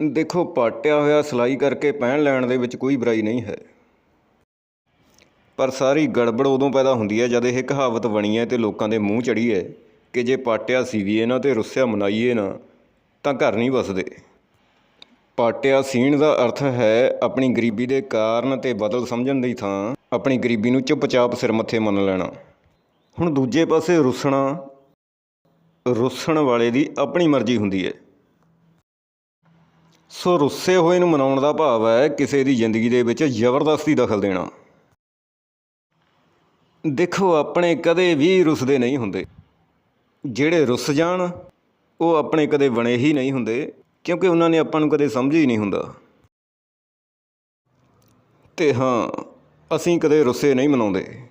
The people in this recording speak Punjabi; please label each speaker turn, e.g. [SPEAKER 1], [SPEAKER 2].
[SPEAKER 1] ਦੇਖੋ, ਪਾਟਿਆ ਹੋਇਆ ਸਿਲਾਈ ਕਰਕੇ ਪਹਿਨ ਲੈਣ ਦੇ ਵਿੱਚ ਕੋਈ ਬੁਰਾਈ ਨਹੀਂ ਹੈ। ਪਰ ਸਾਰੀ ਗੜਬੜ ਉਦੋਂ ਪੈਦਾ ਹੁੰਦੀ ਹੈ ਜਦ ਇਹ ਕਹਾਵਤ ਬਣੀ ਹੈ ਤੇ ਲੋਕਾਂ ਦੇ ਮੂੰਹ ਚੜੀ ਹੈ ਕਿ ਜੇ ਪਾਟਿਆ ਸੀਵੀਏ ਨਾ ਤੇ ਰੁੱਸਿਆ ਮਨਾਈਏ ਨਾ, ਤਾਂ ਘਰ ਨਹੀਂ ਵਸਦੇ। ਪਾਟਿਆ ਸੀਣ ਦਾ ਅਰਥ ਹੈ ਆਪਣੀ ਗਰੀਬੀ ਦੇ ਕਾਰਨ ਤੇ ਬਦਲ ਸਮਝਣ ਦੀ ਥਾਂ, ਆਪਣੀ ਗਰੀਬੀ ਨੂੰ ਚੁੱਪਚਾਪ ਸਿਰ ਮੱਥੇ ਮੰਨ ਲੈਣਾ। ਹੁਣ ਦੂਜੇ ਪਾਸੇ ਰੁੱਸਣਾ, ਰੁੱਸਣ ਵਾਲੇ ਦੀ ਆਪਣੀ ਮਰਜ਼ੀ ਹੁੰਦੀ ਹੈ। ਸੋ ਰੁੱਸੇ ਹੋਏ ਨੂੰ ਮਨਾਉਣ ਦਾ ਭਾਵ ਹੈ ਕਿਸੇ ਦੀ ਜ਼ਿੰਦਗੀ ਦੇ ਵਿੱਚ ਜ਼ਬਰਦਸਤੀ ਦਖਲ ਦੇਣਾ। ਦੇਖੋ, ਆਪਣੇ ਕਦੇ ਵੀ ਰੁੱਸਦੇ ਨਹੀਂ ਹੁੰਦੇ। ਜਿਹੜੇ ਰੁੱਸ ਜਾਣ, ਉਹ ਆਪਣੇ ਕਦੇ ਬਣੇ ਹੀ ਨਹੀਂ ਹੁੰਦੇ, ਕਿਉਂਕਿ ਉਹਨਾਂ ਨੇ ਆਪਾਂ ਨੂੰ ਕਦੇ ਸਮਝ ਹੀ ਨਹੀਂ ਹੁੰਦਾ। ਤੇ ਹਾਂ, ਅਸੀਂ ਕਦੇ ਰੁੱਸੇ ਨਹੀਂ ਮਨਾਉਂਦੇ।